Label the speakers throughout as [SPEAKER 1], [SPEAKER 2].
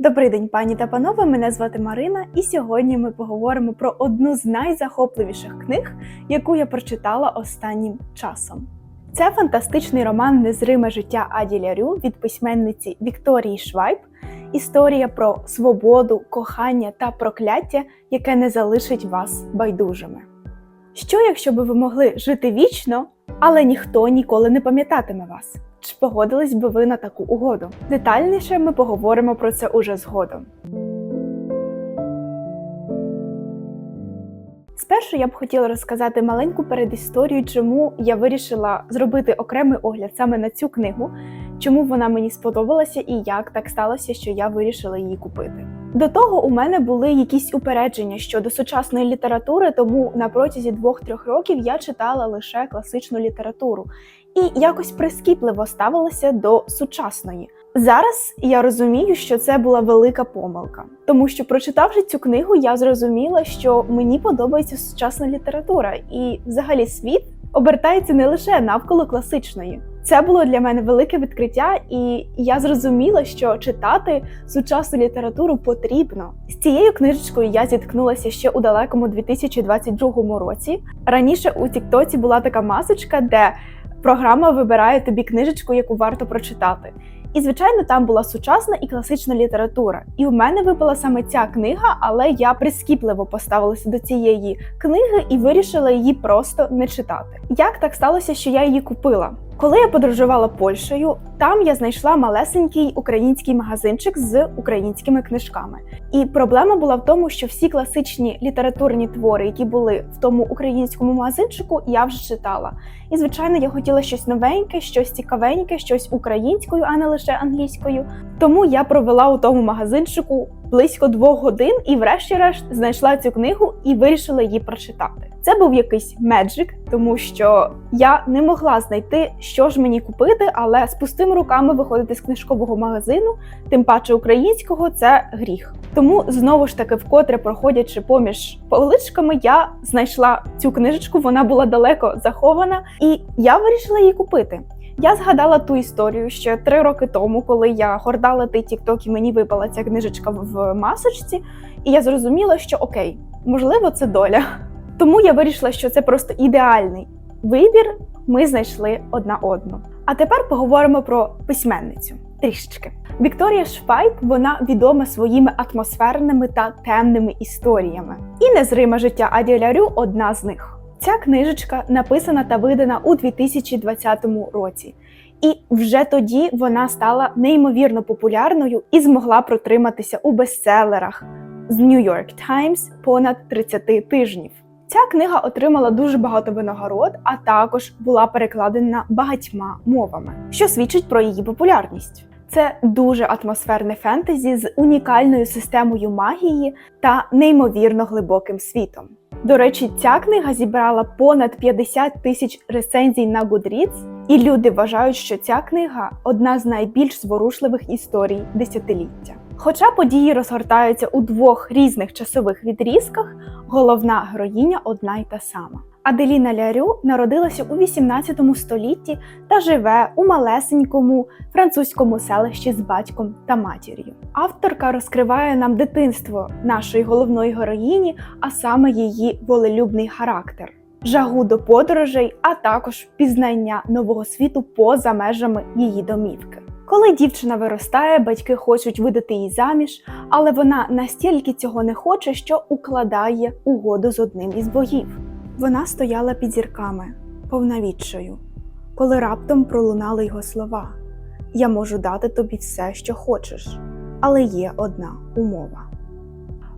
[SPEAKER 1] Добрий день, пані та панове. Мене звати Марина, і сьогодні ми поговоримо про одну з найзахопливіших книг, яку я прочитала останнім часом. Це фантастичний роман Незриме життя Аді Лярю від письменниці Вікторії Швайб. Історія про свободу, кохання та прокляття, яке не залишить вас байдужими. Що, якщо би ви могли жити вічно, але ніхто ніколи не пам'ятатиме вас? Чи погодились би ви на таку угоду? Детальніше ми поговоримо про це уже згодом. Спершу я б хотіла розказати маленьку передісторію, чому я вирішила зробити окремий огляд саме на цю книгу, чому вона мені сподобалася і як так сталося, що я вирішила її купити. До того у мене були якісь упередження щодо сучасної літератури, тому на протязі двох-трьох років я читала лише класичну літературу і якось прискіпливо ставилася до сучасної. Зараз я розумію, що це була велика помилка, тому що прочитавши цю книгу, я зрозуміла, що мені подобається сучасна література, і взагалі світ обертається не лише навколо класичної. Це було для мене велике відкриття, і я зрозуміла, що читати сучасну літературу потрібно. З цією книжечкою я зіткнулася ще у далекому 2022 році. Раніше у Тіктоці була така масочка, де програма вибирає тобі книжечку, яку варто прочитати. І, звичайно, там була сучасна і класична література. І в мене випала саме ця книга, але я прискіпливо поставилася до цієї книги і вирішила її просто не читати. Як так сталося, що я її купила? Коли я подорожувала Польщею, там я знайшла малесенький український магазинчик з українськими книжками. І проблема була в тому, що всі класичні літературні твори, які були в тому українському магазинчику, я вже читала. І звичайно, я хотіла щось новеньке, щось цікавеньке, щось українською, а не лише англійською. Тому я провела у тому магазинчику близько двох годин і, врешті-решт, знайшла цю книгу і вирішила її прочитати. Це був якийсь меджик, тому що я не могла знайти, що ж мені купити, але з пустими руками виходити з книжкового магазину, тим паче українського, це гріх. Тому знову ж таки, вкотре проходячи поміж поличками, я знайшла цю книжечку. Вона була далеко захована, і я вирішила її купити. Я згадала ту історію ще три роки тому, коли я гордала той тікток і мені випала ця книжечка в масочці, і я зрозуміла, що окей, можливо, це доля. Тому я вирішила, що це просто ідеальний вибір. Ми знайшли одна одну. А тепер поговоримо про письменницю трішечки. Вікторія Швайб вона відома своїми атмосферними та темними історіями. І незриме життя Аді Лярю одна з них. Ця книжечка написана та видана у 2020 році. І вже тоді вона стала неймовірно популярною і змогла протриматися у бестселерах з New York Times понад 30 тижнів. Ця книга отримала дуже багато винагород, а також була перекладена багатьма мовами, що свідчить про її популярність. Це дуже атмосферне фентезі з унікальною системою магії та неймовірно глибоким світом. До речі, ця книга зібрала понад 50 тисяч рецензій на Goodreads, і люди вважають, що ця книга одна з найбільш зворушливих історій десятиліття. Хоча події розгортаються у двох різних часових відрізках, головна героїня одна й та сама. Аделіна Лярю народилася у 18 столітті та живе у малесенькому французькому селищі з батьком та матір'ю. Авторка розкриває нам дитинство нашої головної героїні, а саме її волелюбний характер, жагу до подорожей, а також пізнання нового світу поза межами її домівки. Коли дівчина виростає, батьки хочуть видати її заміж, але вона настільки цього не хоче, що укладає угоду з одним із богів. Вона стояла під зірками, повна відчаю, коли раптом пролунали його слова: Я можу дати тобі все, що хочеш, але є одна умова.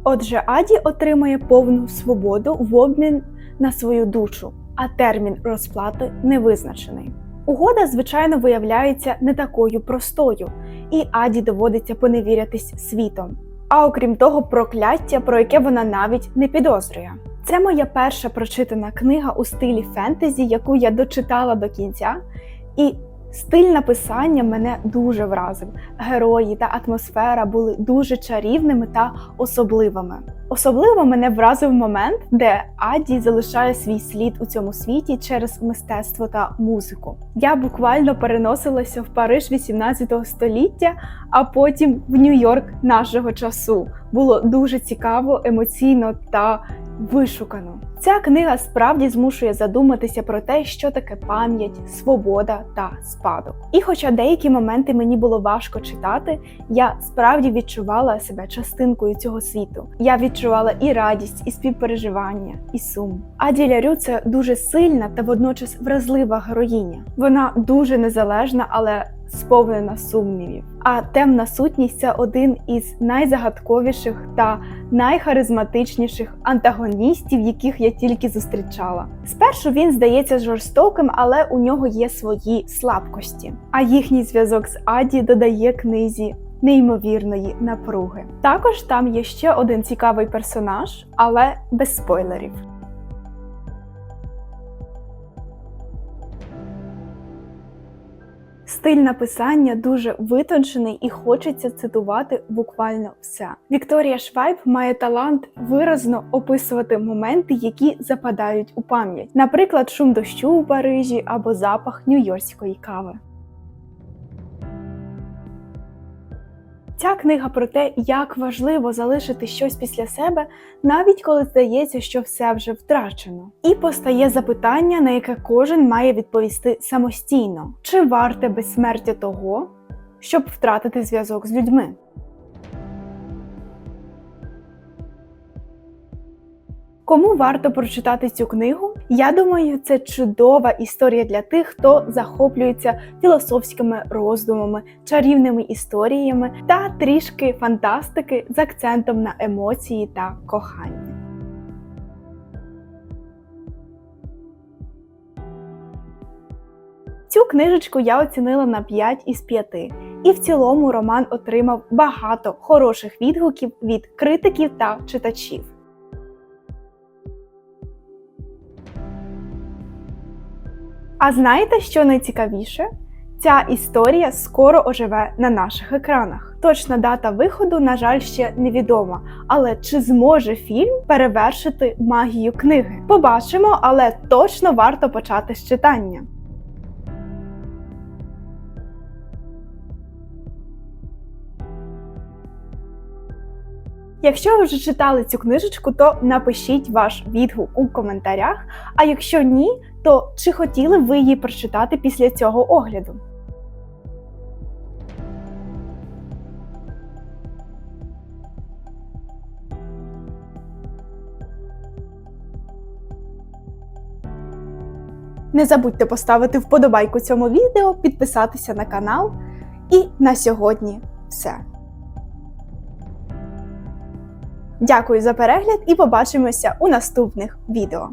[SPEAKER 1] Отже, Аді отримає повну свободу в обмін на свою душу, а термін розплати не визначений. Угода, звичайно, виявляється не такою простою, і Аді доводиться поневірятись світом. А окрім того, прокляття, про яке вона навіть не підозрює. Це моя перша прочитана книга у стилі фентезі, яку я дочитала до кінця. І Стиль написання мене дуже вразив. Герої та атмосфера були дуже чарівними та особливими. Особливо мене вразив момент, де Аді залишає свій слід у цьому світі через мистецтво та музику. Я буквально переносилася в Париж 18 століття, а потім в Нью-Йорк нашого часу. Було дуже цікаво, емоційно та вишукано. Ця книга справді змушує задуматися про те, що таке пам'ять, свобода та спадок. І хоча деякі моменти мені було важко читати, я справді відчувала себе частинкою цього світу. Я відчувала і радість, і співпереживання, і сум. Аді Лярю це дуже сильна та водночас вразлива героїня. Вона дуже незалежна, але сповнена сумнівів. А темна сутність це один із найзагадковіших та найхаризматичніших антагоністів, яких я тільки зустрічала. Спершу він здається жорстоким, але у нього є свої слабкості. А їхній зв'язок з Аді додає книзі. Неймовірної напруги. Також там є ще один цікавий персонаж, але без спойлерів. Стиль написання дуже витончений і хочеться цитувати буквально все. Вікторія Швайб має талант виразно описувати моменти, які западають у пам'ять, наприклад, шум дощу у Парижі або запах нью-йоркської кави. Ця книга про те, як важливо залишити щось після себе, навіть коли здається, що все вже втрачено. І постає запитання, на яке кожен має відповісти самостійно: чи варте безсмертя того, щоб втратити зв'язок з людьми? Кому варто прочитати цю книгу? Я думаю, це чудова історія для тих, хто захоплюється філософськими роздумами, чарівними історіями та трішки фантастики з акцентом на емоції та кохання. Цю книжечку я оцінила на 5 із 5. І в цілому роман отримав багато хороших відгуків від критиків та читачів. А знаєте, що найцікавіше? Ця історія скоро оживе на наших екранах. Точна дата виходу, на жаль, ще невідома. Але чи зможе фільм перевершити магію книги? Побачимо, але точно варто почати з читання. Якщо ви вже читали цю книжечку, то напишіть ваш відгук у коментарях. А якщо ні, то чи хотіли ви її прочитати після цього огляду? Не забудьте поставити вподобайку цьому відео, підписатися на канал. І на сьогодні все. Дякую за перегляд і побачимося у наступних відео.